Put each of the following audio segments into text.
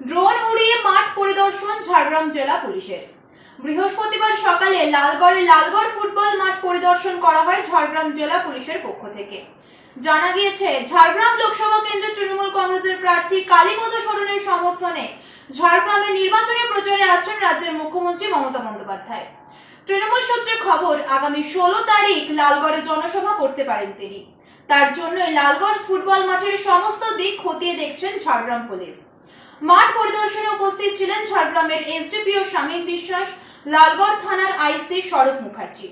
Drone উড়িয়ে মাঠ পরিদর্শন ঝাড়গ্রাম জেলা পুলিশের। বৃহস্পতিবার সকালে লালগড়ে লালগড় ফুটবল মাঠ পরিদর্শন করা হয় ঝাড়গ্রাম জেলা পুলিশের পক্ষ থেকে। জানা গিয়েছে, ঝাড়গ্রাম লোকসভা কেন্দ্রের তৃণমূল কংগ্রেসের প্রার্থী কালীপদ সরণের সমর্থনে ঝাড়গ্রামে নির্বাচনী প্রচারে আসছেন রাজ্যের মুখ্যমন্ত্রী মমতা বন্দ্যোপাধ্যায়। তৃণমূল সূত্রে খবর, আগামী ষোলো তারিখ লালগড়ে জনসভা করতে পারেন তিনি। তার জন্য লালগড় ফুটবল মাঠের সমস্ত দিক খতিয়ে দেখছেন ঝাড়গ্রাম পুলিশ। মাঠ পরিদর্শনে উপস্থিত ছিলেন ঝাড়গ্রামের এসডিপিও শামীম বিশ্বাস, লালগড় থানার আইসি শরৎ মুখার্জি।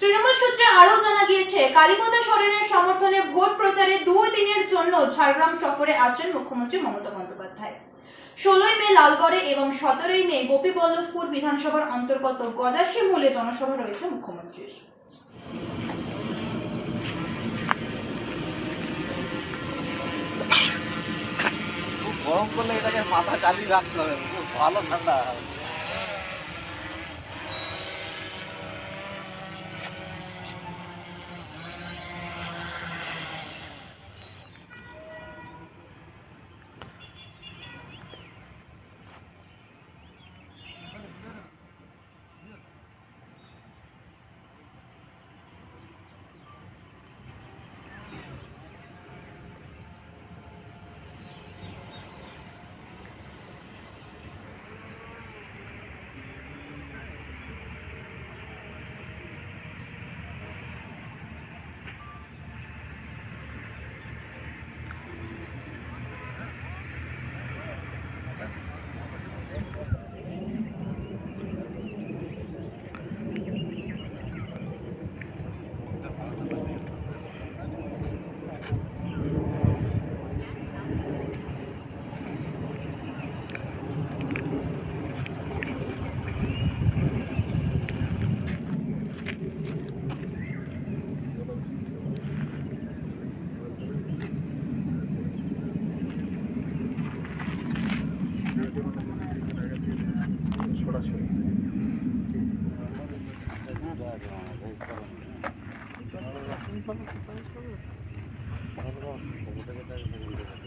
তৃণমূল সূত্রে আরও জানা গিয়েছে, কালীপদ সরেনের সমর্থনে ভোট প্রচারে দুই দিনের জন্য ঝাড়গ্রাম সফরে আসছেন মুখ্যমন্ত্রী মমতা বন্দ্যোপাধ্যায়। ষোলোই মে লালগড়ে এবং সতেরোই মে গোপীবল্লভপুর বিধানসভার অন্তর্গত গজাসি মূলে জনসভা রয়েছে মুখ্যমন্ত্রীর। গরম করলে এটাকে মাথা চালিয়ে রাখতে হবে। ভালো ঠান্ডা। ఒకటే